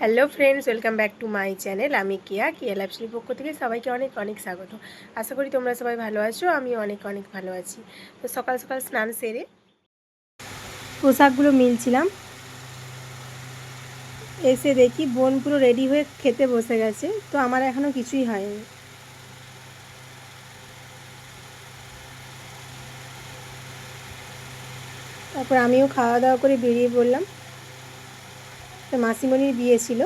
Hello friends welcome back to my channel আমি কিয়া কিয়া লাইফস্টাইল পক্ষ থেকে সবাইকে অনেক অনেক স্বাগত। আশা করি তোমরা সবাই ভালো আছো আমি অনেক অনেক ভালো আছি। তো সকাল সকাল স্নান সেরে পোশাকগুলো মিলছিলাম। এসে দেখি বোন পুরো রেডি হয়ে খেতে বসে গেছে, তো আমার এখনও কিছুই হয়নি। তারপর আমিও খাওয়া দাওয়া করে বেরিয়ে পড়লাম। তো মাসিমণির বিয়ে ছিল।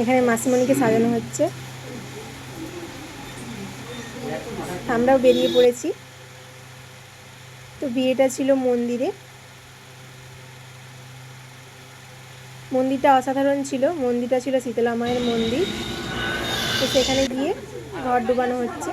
এখানে মাসিমণিকে সাজানো হচ্ছে। আমরাও বেরিয়ে পড়েছি। তো বিয়েটা ছিল মন্দিরে। মন্দিরটা অসাধারণ ছিল। মন্দিরটা ছিল শীতলা মায়ের মন্দির। তো সেখানে গিয়ে ঘর ডুবানো হচ্ছে।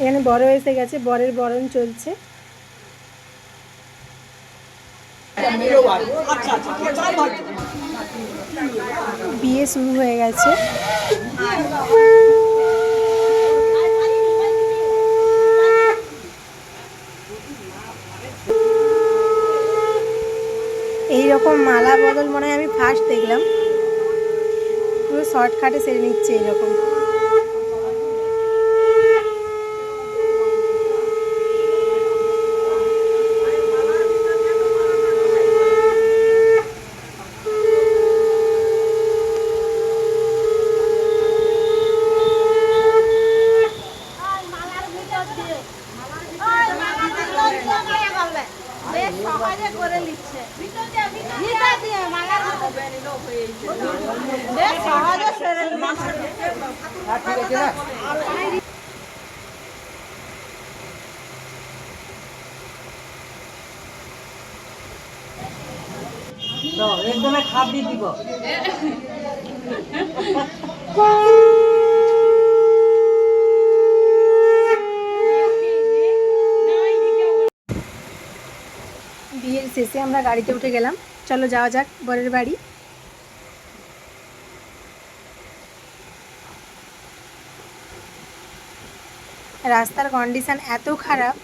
এখানে বড় এসে গেছে, বরের বরণ চলছে। বিয়ে শুরু হয়ে গেছে। এই রকম মালা বদল মনে হয় আমি ফার্স্ট দেখলাম। পুরো শর্টকাটে সেরে নিচ্ছে এইরকম সহজে করে নিচ্ছে। ভিতর দিয়ে মালার মতো বেশ সহজে সেরে নিচ্ছে একদমে খাপ দিয়ে দিব বিয়ের শেষে আমরা গাড়িতে উঠে গেলাম। চলো যাওয়া যাক, বরের বাড়ি। রাস্তার কন্ডিশান এত খারাপ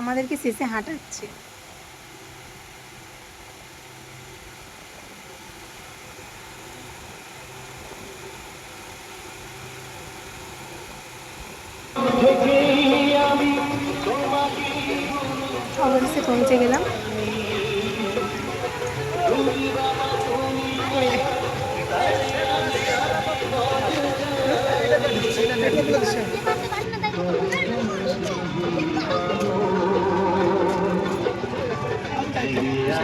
আমাদেরকে শেষে হাঁটাচ্ছে। পৌঁছে গেলাম।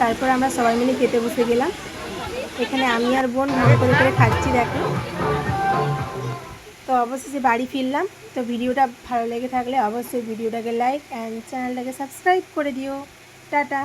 তারপর আমরা সবাই মিলে খেতে বসে গেলাম। এখানে আমি আর বোন ভালো করে করে খাচ্ছি, দেখো। তো অবশেষে বাড়ি ফিরলাম। তো ভিডিওটা ভালো লেগে থাকলে অবশ্যই ভিডিওটাকে লাইক অ্যান্ড চ্যানেলটাকে সাবস্ক্রাইব করে দিও। টাটা।